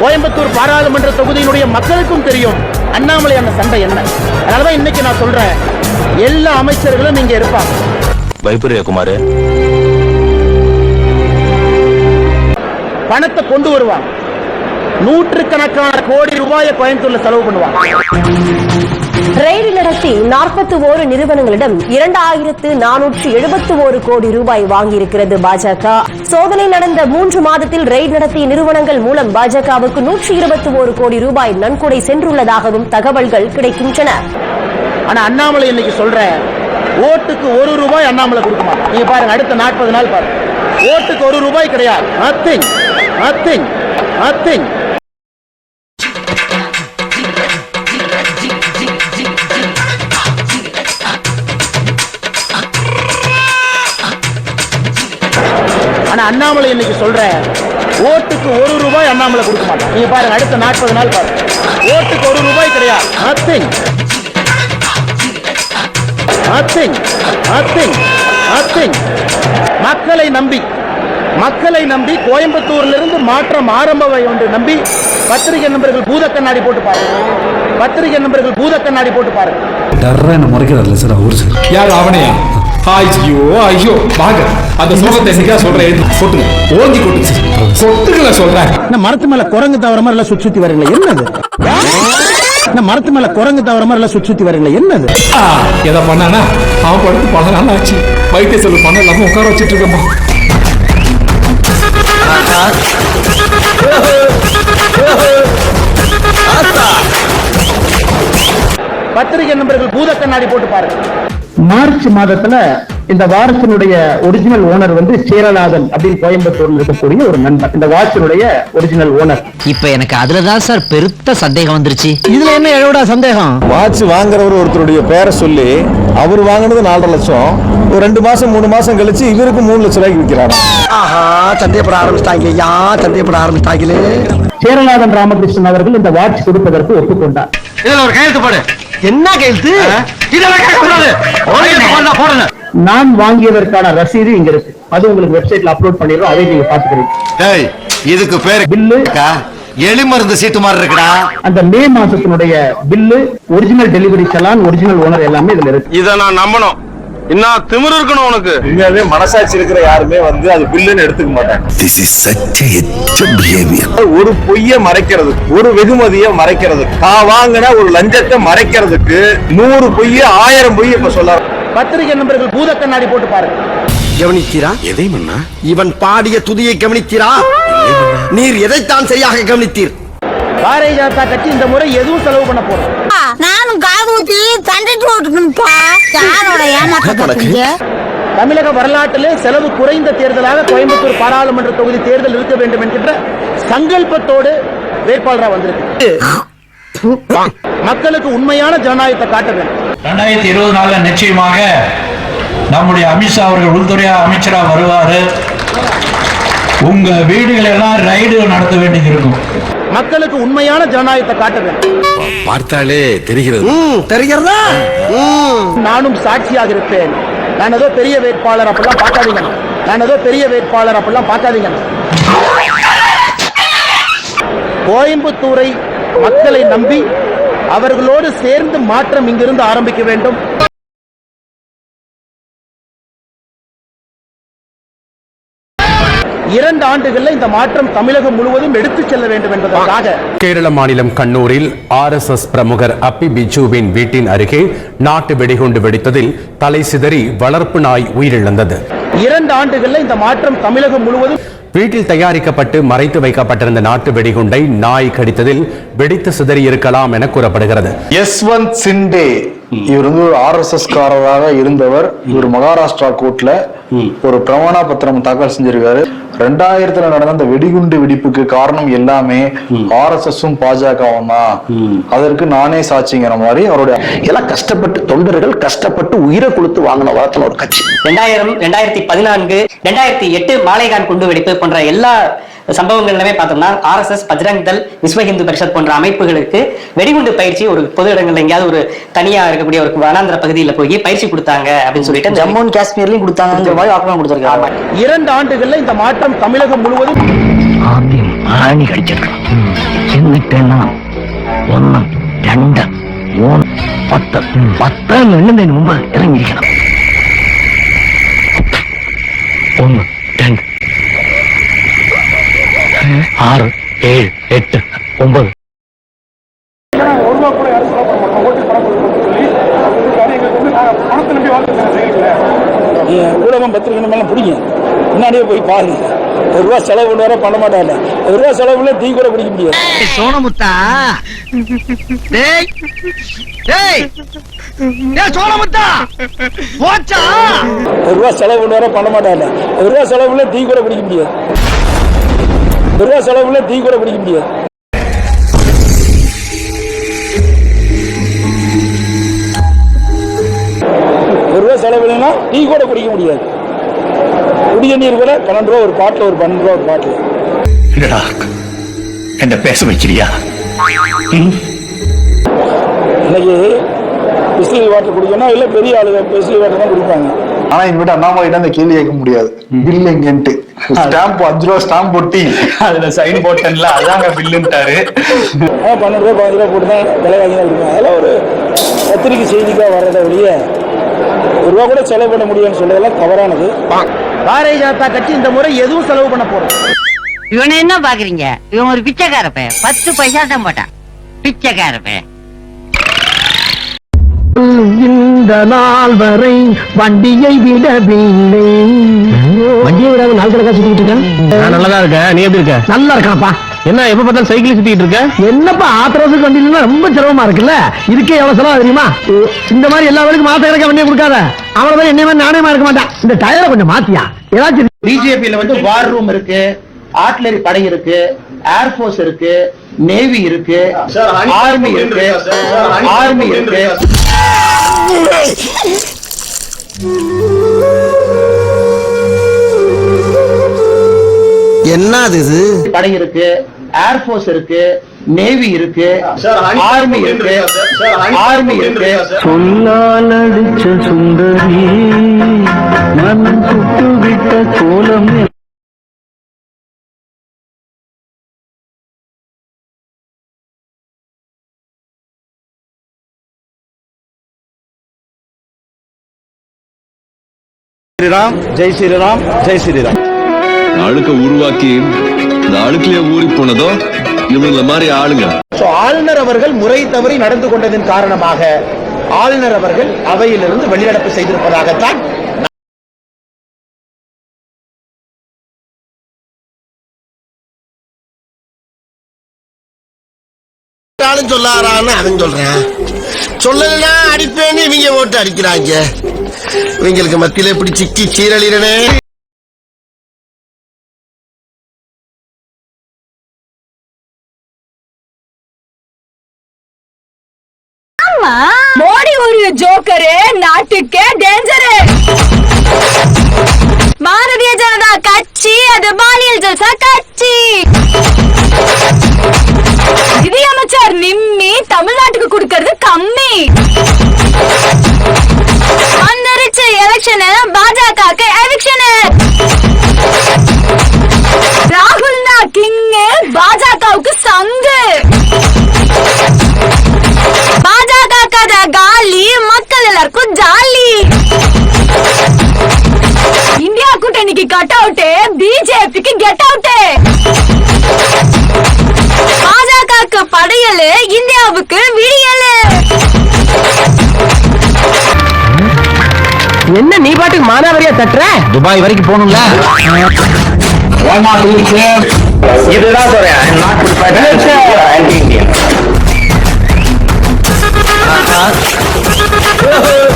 கோயம்புத்தூர் பாராளுமன்ற தொகுதியினுடைய மக்களுக்கும் தெரியும். அண்ணாமலை அந்த சண்டை என்ன? அதனாலதான் இன்னைக்கு நான் சொல்றேன். எல்லா அமைச்சர்களும் இங்க இருப்பாங்க. பயப்படுறியா குமாரு. பணத்தை கொண்டு வருவாங்க. நூற்றுக்கணக்கான கோடி ரூபாயை கோயம்புத்தூர்ல செலவு பண்ணுவாங்க. ரெய்டு நடத்தி நாற்பத்தி ஓரு நிறுவனங்களிடம் இரண்டாயிரத்து நானூற்று எழுபத்தி ஓரு கோடி ரூபாய் வாங்கியிருக்கிறது பாஜக. சோதனை நடந்த மூன்று மாதத்தில் ரெய்டு நடத்திய நிறுவனங்கள் மூலம் பாஜகவுக்கு நூற்றி இருபத்தி ஓரு கோடி ரூபாய் நன்கொடை சென்றுள்ளதாகவும் தகவல்கள் கிடைக்கின்றன. ஆனா அண்ணாமலை இன்னைக்கு சொல்ற ஓட்டுக்கு ஒரு ரூபாய் அண்ணாமலை கொடுக்குமா? நீங்க பாருங்க அடுத்த நாற்பது நாள் பாருங்க. ஓட்டுக்கு ஒரு ரூபாய் கிடையாது. நத்திங் நத்திங் நத்திங் ஆனா அண்ணாமலை இன்னைக்கு சொல்ற ஓட்டுக்கு ஒரு ரூபாய் அண்ணாமலை கொடுக்க மாட்டான். நீங்க பாருங்க அடுத்த நாற்பது நாள் பாருங்க. ஓட்டுக்கு ஒரு ரூபாய் கிடையாது. நத்திங் நத்திங் நத்திங் நத்திங் மக்களை நம்பி மக்களை நம்பி கோயம்புத்தூர்ல இருந்து மாற்றம் ஆரம்பவை ஒன்று நம்பி பத்திரிகை நண்பர்கள் பூத கண்ணாடி போட்டு பாருங்க. பத்திரிகை நண்பர்கள் பூத கண்ணாடி போட்டு பாருங்க. டர்ரா என்ன முறைக்கிறார்ல சார் அவரு சார் யார் அவனையா ஐயோ ஐயோ வாங்க. அந்த சோகத்தை என்னைக்கா சொல்றேன்? எழுதி கொட்டுங்க. ஓங்கி கொட்டுங்க. கொட்டுங்கள சொல்றேன். என்ன மரத்து மேல குரங்கு தவற மாதிரி எல்லாம் சுத்தி சுத்தி வரீங்களா என்னது? என்ன மரத்து மேல குரங்கு தவற மாதிரி எல்லாம் சுத்தி சுத்தி வரீங்களா என்னது? எதை பண்ணானா? அவன் படுத்து பல நாள் ஆச்சு. வைத்திய செலவு பண்ண இல்லாம உட்கார வச்சிட்டு இருக்கேன் பத்திரிகை நண்பர்கள் பூத கண்ணாடி போட்டு பாருங்க. மார்ச் மாதத்துல இந்த வாரத்தினுடைய ஒரிஜினல் ஓனர் வந்து சேரநாதன் அப்படின்னு கோயம்புத்தூர்ல இருக்கக்கூடிய ஒரு நண்பர். இந்த வாட்சினுடைய ஒரிஜினல் ஓனர் இப்ப எனக்கு அதுலதான் சார் பெருத்த சந்தேகம் வந்துருச்சு. இதுல என்ன எவ்வளோட சந்தேகம்? வாட்ச் வாங்குறவர் ஒருத்தருடைய பேரை சொல்லி அவர் வாங்கினது நாலரை லட்சம். ஒரு ரெண்டு மாசம் மூணு மாசம் கழிச்சு இவருக்கு மூணு லட்சம் ரூபாய்க்கு விற்கிறாரு ஆஹா சந்தேகப்பட ஆரம்பிச்சிட்டாங்க. ஐயா சந்தேகப்பட ஆரம்பிச்சிட்டாங்களே. சேரநாதன் ராமகிருஷ்ணன் அவர்கள் இந்த வாட்ச் கொடுப்பதற்கு ஒப்புக்கொண்டார். இதுல ஒரு கையெழுத்து போடு. என்ன கையெழுத்து? இதெல்லாம் கேட்கக்கூடாது. நான் வாங்கியதற்கான ரசீது இங்க இருக்கு. அது உங்களுக்கு வெப்சைட்ல அப்லோட் பண்ணிடுறோம். அதை நீங்க பாத்துக்கிறீங்க டேய் இதுக்கு பேரு பில்லு எலி மருந்து சீட்டு மாதிரி இருக்குடா. அந்த மே மாசத்தினுடைய bill original delivery challan original owner எல்லாமே இதுல இருக்கு. இத நான் நம்பணும். இன்னும் திமிரு இருக்கணும் உனக்கு. உண்மையாவே மனசாட்சி இருக்கிற யாருமே வந்து அது பில்லுன்னு எடுத்துக்க மாட்டாங்க. திஸ் இஸ் சச் பிஹேவியர் ஒரு பொய்ய மறைக்கிறது ஒரு வெகுமதியை மறைக்கிறது. நான் வாங்கின ஒரு லஞ்சத்தை மறைக்கிறதுக்கு நூறு பொய்ய ஆயிரம் பொய்ய இப்ப சொல்ல பத்திரிகை நண்பர்கள் பூத கண்ணாடி போட்டு பாருங்க. கவனித்தீரா? எதை மன்னா? இவன் பாடிய துதியை கவனித்தீரா? நீர் எதைத்தான் சரியாக கவனித்தீர்? பாரதிய ஜனதா கட்சி இந்த முறை எதுவும் செலவு பண்ண போறோம் நானும் காது ஊத்தி தண்டிட்டு ஓட்டுக்கணும்ப்பா யாரோட ஏமாற்றீங்க தமிழக வரலாற்றிலே செலவு குறைந்த தேர்தலாக கோயம்புத்தூர் பாராளுமன்ற தொகுதி தேர்தல் இருக்க வேண்டும் என்கின்ற சங்கல்பத்தோடு வேட்பாளராக வந்திருக்கு மக்களுக்கு உண்மையான ஜனநாயகத்தை காட்ட வேண்டும். ரெண்டாயிரத்தி இருபது நாலுல நிச்சயமாக நம்முடைய அமித்ஷா அவர்கள் உள்துறை அமைச்சரா வருவாரு. உங்க வீடுகள் எல்லாம் ரைடு நடத்த வேண்டியது இருக்கும். மக்களுக்கு உண்மையான ஜனநாயகத்தை காட்ட வேண்டும். பார்த்தாலே தெரிகிறது. தெரிகிறதா? நானும் சாட்சியாக இருப்பேன். நான் ஏதோ பெரிய வேட்பாளர் அப்படிலாம் பார்க்காதீங்க. நான் ஏதோ பெரிய வேட்பாளர் அப்படிலாம் பார்க்காதீங்க. கோயம்புத்தூரை மக்களை நம்பி அவர்களோடு சேர்ந்து மாற்றம் இங்கிருந்து ஆரம்பிக்க வேண்டும். இரண்டு ஆண்டுகள்ல இந்த மாற்றம் தமிழகம் முழுவதும் எடுத்துச் செல்ல வேண்டும் என்பதற்காக கேரள மாநிலம் கண்ணூரில் ஆர்எஸ்எஸ் பிரமுகர் அப்பி பிஜுவின் வீட்டின் அருகே நாட்டு வெடிகுண்டு வெடித்ததில் தலை சிதறி வளர்ப்பு நாய் உயிரிழந்தது. இரண்டு ஆண்டுகள்ல இந்த மாற்றம் தமிழகம் முழுவதும் வீட்டில் தயாரிக்கப்பட்டு மறைத்து வைக்கப்பட்டிருந்த நாட்டு வெடிகுண்டை நாய் கடித்ததில் வெடித்து சிதறி இருக்கலாம் என கூறப்படுகிறது. யஸ்வந்த் சிண்டே இவர் வந்து ஒரு ஆர்எஸ்எஸ் காரராக இருந்தவர். இவர் மகாராஷ்டிரா கோர்ட்ல ஒரு பிரமாண பத்திரம் தாக்கல் செஞ்சிருக்காரு. ரெண்டாயிரத்துல நடந்த அந்த வெடிகுண்டு வெடிப்புக்கு காரணம் எல்லாமே ஆர்எஸ்எஸும் பாஜகவும் தான் அதற்கு நானே சாட்சிங்கிற மாதிரி அவருடைய எல்லாம் கஷ்டப்பட்டு தொண்டர்கள் கஷ்டப்பட்டு உயிரை கொடுத்து வாங்கின வளர்த்தன ஒரு கட்சி. ரெண்டாயிரம் ரெண்டாயிரத்தி பதினான்கு ரெண்டாயிரத்தி எட்டு மாலைகான் குண்டு வெடிப்பு போன்ற எல்லா சம்பவங்களிலுமே பார்த்தோம்னா ஆர்எஸ்எஸ் பஜ்ரங் தள் விஸ்வ இந்து பரிஷத் போன்ற அமைப்புகளுக்கு வெடிகுண்டு பயிற்சி ஒரு பொது இடங்கள்ல எங்கேயாவது ஒரு தனியா இருக்கக்கூடிய ஒரு வனாந்திர பகுதியில போய் பயிற்சி கொடுத்தாங்க அப்படின்னு சொல்லிட்டு ஜம்மு அண்ட் காஷ்மீர்லயும் கொடுத்தாங்க மாதிரி வாக்குமூலம் கொடுத்திருக்காங்க இரண்டு ஆண்டுகள்ல இந்த மாற்றம் தமிழகம் முழுவதும் ஆணி கடிச்சிருக்கலாம் എന്നിട്ടെണ്ണ ഒന്ന് രണ്ട് മൂന്ന് പത്ത് പത്ത് എണ്ണുന്നതിന് മുമ്പ് ഇറങ്ങിയിരിക്കണം ഒന്ന് ஆறு ஏழு எட்டு ஒன்பது. ஊடகம் பத்திரிகை மேலே பிடிங்க முன்னாடியே போய் பாருங்க. ஒரு ரூபா செலவு கொண்டு வர பண்ண மாட்டாங்க ஒரு ரூபா செலவுல டீ கூட குடிக்க முடியாது. சோனமுத்தா சோனமுத்தா போச்சா? ஒரு ரூபா செலவு ஒன்று வர பண்ண மாட்டாங்க ஒரு ரூபா செலவுல டீ கூட குடிக்க முடியாது. ரூபா செலவுல டீ கூட குடிக்க முடியாது. ஒரு ரூபா செலவுலனா டீ கூட குடிக்க முடியாது. குடிய நீர் கூட பன்னெண்டு ரூபா ஒரு பாட்டில் ஒரு பன்னெண்டு ரூபா ஒரு பாட்டில். என்னடா? என்ன பேச வைக்கிறியா இன்னைக்கு பிஸ்லரி வாட்டர் குடிக்கணும் இல்லை பெரிய ஆளுங்க பிஸ்லரி வாட்டர் தான் குடிப்பாங்க. ஆனா இனிமேட்டு அண்ணாமலைகிட்ட அந்த கேள்வி கேட்க முடியாது. பில் எங்கன்ட்டு ஸ்டாம்ப் அஞ்சு ரூபா ஸ்டாம்ப் ஒட்டி. அதுல சைன் போட்டன்ல அதாங்க பில்லுன்ட்டாரு பன்னெண்டு ரூபா பதினஞ்சு ரூபா போட்டு தான் விலை வாங்கி தான் அதெல்லாம் ஒரு பத்திரிக்கை செய்திக்காக வர்றதை வெளியே ஒரு ரூபா கூட செலவு பண்ண முடியும்னு சொல்றதெல்லாம் தவறானது. பாரதிய ஜனதா கட்சி இந்த முறை எதுவும் செலவு பண்ண போறோம் இவனை என்ன பாக்குறீங்க? இவன் ஒரு பிச்சைக்கார பையன். பத்து பைசா தான் போட்டான். பிச்சைக்கார பையன். இந்த நாள் வரை வண்டியை விடவில்லை. வண்டியை விடாம நாள் கணக்கா சுத்திட்டு இருக்கேன். நான் நல்லதா இருக்கேன். நீ எப்படி இருக்க? நல்லா இருக்கானப்பா. என்ன எப்ப பார்த்தாலும் சைக்கிள் சுத்திட்டு இருக்க? என்னப்பா ஆத்திரத்துக்கு வண்டி இல்லைன்னா ரொம்ப சிரமமா இருக்குல்ல? இதுக்கே எவ்வளவு செலவு தெரியுமா? இந்த மாதிரி எல்லா வேலைக்கும் மாசம் கணக்கா வண்டியை கொடுக்காத. அவன மாதிரி என்னைய மாதிரி நாணயமா இருக்க மாட்டான். இந்த டயரை கொஞ்சம் மாத்தியா? ஏதாச்சும் பிஜேபியில வந்து வார் ரூம் இருக்கு ஆர்ட்லரி படை இருக்கு ஏர்போர்ஸ் இருக்கு நேவி இருக்கு ஆர்மி இருக்கு ஆர்மி இருக்கு. என்னது இது? படை இருக்கு ஏர்போர்ஸ் இருக்கு நேவி இருக்கு ஆர்மி இருக்கு ஆர்மி இருக்கு. சொல்லால் அடிச்ச சுந்தரி மனம் சுட்டு விட்ட கோலம் ஸ்ரீராம் ஜெய் ஸ்ரீராம் ஜெய் ஸ்ரீராம். அழுக்க உருவாக்கி இந்த அழுக்குலயே ஊறி போனதோ இவங்கள மாதிரி ஆளுங்க. So, ஆளுநர் அவர்கள் முறை தவறி நடந்து கொண்டதன் காரணமாக ஆளுநர் அவர்கள் அவையிலிருந்து வெளிநடப்பு செய்திருப்பதாகத்தான் சொல்லாரான்னு அவன் சொல்றேன். அடிப்பேன்னு இவங்க ஓட்டு அடிக்கிறாங்க. இவங்களுக்கு மத்தியில இப்படி சிக்கி சீரழிறனே. மோடி ஒரு ஜோக்கரு நாட்டுக்கே டேஞ்சரு பாரதிய ஜனதா கட்சி அது பாலியல் ஜல்சா கட்சி. நிதியமைச்சர் நிம்மி தமிழ்நாட்டுக்கு எல்லாருக்கும் ஜாலி. இந்தியா கூட்டணிக்கு கட் அவுட்டு பிஜேபிக்கு கெட் அவுட்டு பாஜக படையலு இந்தியாவுக்கு விடியலு. என்ன நீ பாட்டுக்கு மானாவரியா தட்டுற? துபாய் வரைக்கும் போகணும்ல. இதுதான் சொல்றேன். Oh.